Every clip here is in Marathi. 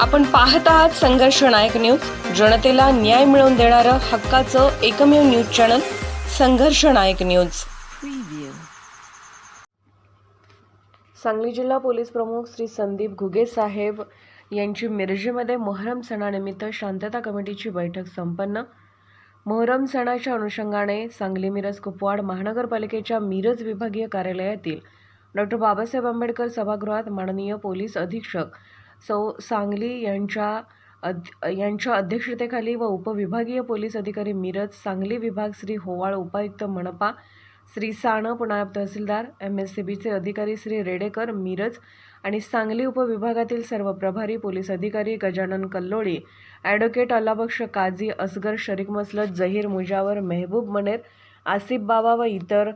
आपण पाहत आहात संघर्ष नायक न्यूज. जनतेला न्याय मिळवून देणारं हक्काचं एकमेव न्यूज चॅनल संघर्ष नायक न्यूज. सांगली जिल्हा पोलीस प्रमुख श्री संदीप घुगे साहेब यांची मिरजेमध्ये मोहरम सणानिमित्त शांतता कमिटीची बैठक संपन्न. मोहरम सणाच्या अनुषंगाने सांगली मिरज कुपवाड महानगरपालिकेच्या मिरज विभागीय कार्यालयातील डॉक्टर बाबासाहेब आंबेडकर सभागृहात माननीय पोलीस अधीक्षक सौ सांगली यांच्या अध यांच्या अध्यक्षतेखाली व उपविभागीय पोलीस अधिकारी मिरज सांगली विभाग श्री होवाळ उपायुक्त मनपा श्री साणप नायब तहसीलदार एम एस सी बीचे अधिकारी श्री रेडेकर मिरज आणि सांगली उपविभागातील सर्व प्रभारी पोलीस अधिकारी गजानन कल्लोळी ॲडव्होकेट अल्लाबक्ष काझी असगर शरीक मसलत जहीर मुजावर मेहबूब मनेर आसिफ बाबा व इतर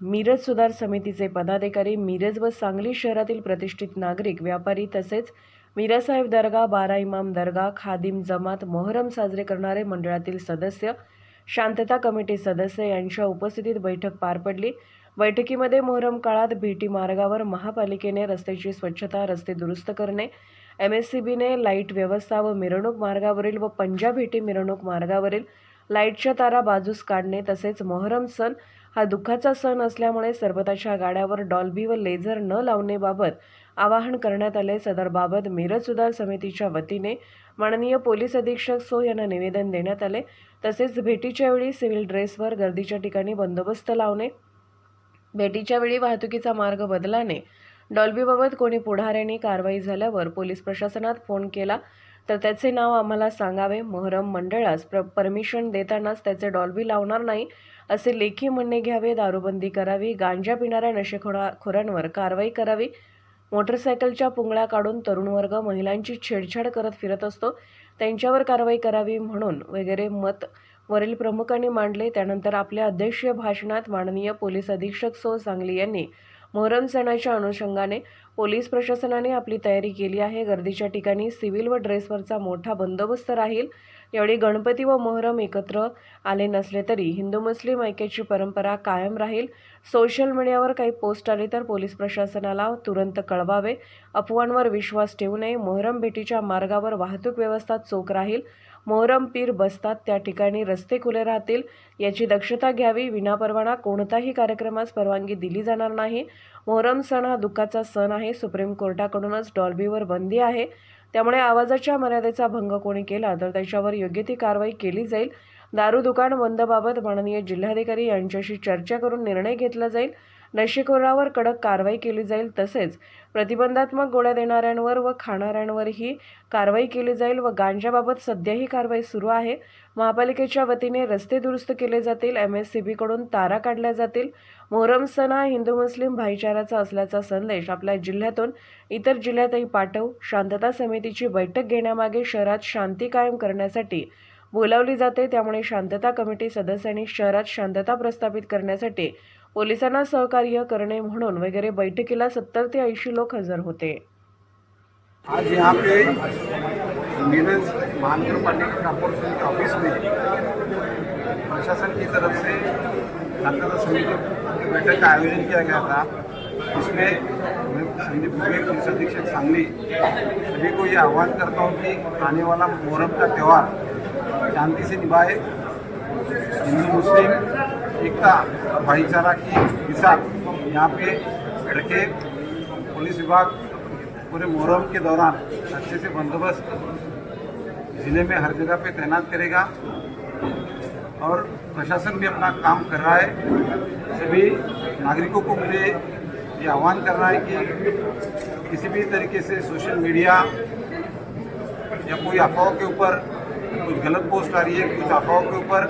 मिरज सुधार समितीचे पदाधिकारी मिरज व सांगली शहरातील प्रतिष्ठित नागरिक व्यापारी तसेच मीरासाहेब दर्गा बारा इमाम दर्गा खादिम जमात मोहरम साजरे करणारे मंडळातील सदस्य शांतता कमिटी सदस्य यांच्या उपस्थितीत बैठक पार पडली. बैठकीमध्ये मोहरम काळात भेटी मार्गावर महापालिकेने रस्त्याची स्वच्छता रस्ते दुरुस्त करणे एम एस सी बीने लाइट व्यवस्था व मिरवणूक मार्गावरील व पंजा भेटी मिरवणूक मार्गावरील लाईटच्या तारा बाजूस काढणे तसेच मोहरम सण हा दुःखाचा सण असल्यामुळे सरबताच्या गाड्यावर डॉल्बी व लेझर न लावणेबाबत आवाहन करण्यात आले. सदरबाबत मिरज सुधार समितीच्या वतीने माननीय पोलीस अधीक्षक सो यांना निवेदन देण्यात आले. तसेच भेटीच्या वेळी सिव्हिल ड्रेसवर गर्दीच्या ठिकाणी बंदोबस्त लावणे भेटीच्या वेळी वाहतुकीचा मार्ग बदलाने डॉल्बीबाबत कोणी पुढाऱ्यांनी कारवाई झाल्यावर पोलीस प्रशासनात फोन केला. तर त्याचे नाव आम्हाला सांगावे. महरम मंडळास प्र परमिशन देतानाच त्याचे डॉल्बी लावणार नाही असे लेखी म्हणणे घ्यावे दारूबंदी करावी गांजा पिणाऱ्या नशेखोरा खोऱ्यांवर कारवाई करावी. मोटरसायकलच्या पुंगळ्या काढून तरुण वर्ग महिलांची छेडछाड करत फिरत असतो. त्यांच्यावर कारवाई करावी म्हणून वगैरे मत वरील प्रमुखांनी मांडले. त्यानंतर आपल्या अध्यक्षीय भाषणात माननीय पोलीस अधीक्षक सो सांगली यांनी मोहरम सणाच्या अनुषंगाने पोलीस प्रशासनाने आपली तयारी केली आहे. गर्दीच्या ठिकाणी सिव्हिल व ड्रेसवरचा मोठा बंदोबस्त राहील. यावेळी गणपती व मोहरम एकत्र आले नसले तरी हिंदू मुस्लिम ऐक्याची परंपरा कायम राहील. सोशल मीडियावर काही पोस्ट आले तर पोलीस प्रशासनाला तुरंत कळवावे. अफवांवर विश्वास ठेवू नये. मोहरम भेटीच्या मार्गावर वाहतूक व्यवस्था चोख राहील. मोहरम पीर बसतात त्या ठिकाणी रस्ते खुले राहतील. याची दक्षता घ्यावी. विनापरवाना कोणताही कार्यक्रमास परवानगी दिली जाणार नाही. मोहरम सण हा दुःखाचा सण आहे. सुप्रीम कोर्टाकडूनच डॉल्बीवर बंदी आहे. त्यामुळे आवाजाच्या मर्यादेचा भंग कोणी केला तर त्याच्यावर योग्य ती कारवाई केली जाईल. दारू दुकान बंदबाबत माननीय जिल्हाधिकारी यांच्याशी चर्चा करून निर्णय घेतला जाईल. नशीखोरावर कडक कारवाई केली जाईल तसेच प्रतिबंधात्मक गोळ्या देणाऱ्यांवर व खाणाऱ्यांवरही कारवाई केली जाईल व गांजाबाबत सध्याही कारवाई सुरू आहे. महापालिकेच्या वतीने रस्ते दुरुस्त केले जातील. एम एस सी बीकडून तारा काढल्या जातील. मोहरम सण हा हिंदू मुस्लिम भाईचाराचा असल्याचा संदेश आपल्या जिल्ह्यातून इतर जिल्ह्यातही पाठवू शांतता समितीची बैठक घेण्यामागे शहरात शांती कायम करण्यासाठी बोलावली जाते. त्यामुळे शांतता कमिटी सदस्यांनी शहरात शांतता प्रस्थापित करण्यासाठी पोलिसांना सहकार्य करणे म्हणून वगैरे बैठकीला सत्तर ते ऐंशी लोक हजर होते. आज यहाँ पे नीरज महानगर पालिका कॉरपोरेशन के ऑफिस में प्रशासन की तरफ से शांतता समिति की बैठक का आयोजन किया गया था इसमें संदीप दुबे पुलिस अधीक्षक सांगली सभी को ये आह्वान करता हूँ कि आने वाला मुहर्रम का त्यौहार शांति से निभाए हिंदू, मुस्लिम, एकता और भाईचारा की मिसाल यहाँ पे लड़के, पुलिस विभाग, पूरे मुहर्रम के दौरान अच्छे से बंदोबस्त ज़िले में हर जगह पे तैनात करेगा और प्रशासन भी अपना काम कर रहा है। सभी नागरिकों को मुझे ये आह्वान करना है कि किसी भी तरीके से सोशल मीडिया या कोई अफवाह के ऊपर कुछ गलत पोस्ट आ रही है, कुछ अफवाहों के ऊपर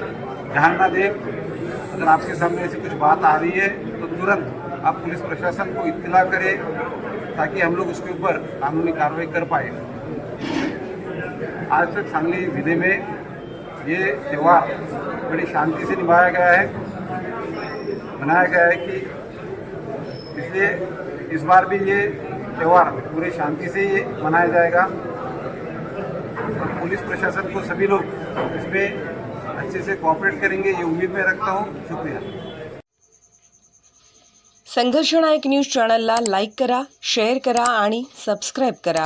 ध्यान ना दें। अगर आपके सामने ऐसी कुछ बात आ रही है तो तुरंत आप पुलिस प्रशासन को इतला करें, ताकि हम लोग उसके ऊपर कानूनी कार्रवाई कर पाए। आज तक सांगली ज़िले में ये त्यौहार बड़ी शांति से निभाया गया है। मनाया गया है कि इसलिए इस बार भी ये त्यौहार पूरी शांति से ये मनाया जाएगा। और पुलिस प्रशासन को सभी लोग इसमें अच्छे से कॉपरेट करेंगे ये उम्मीद में रखता हूँ। शुक्रिया। संघर्षनायक न्यूज चॅनलला लाईक करा शेअर करा आणि सबस्क्राईब करा.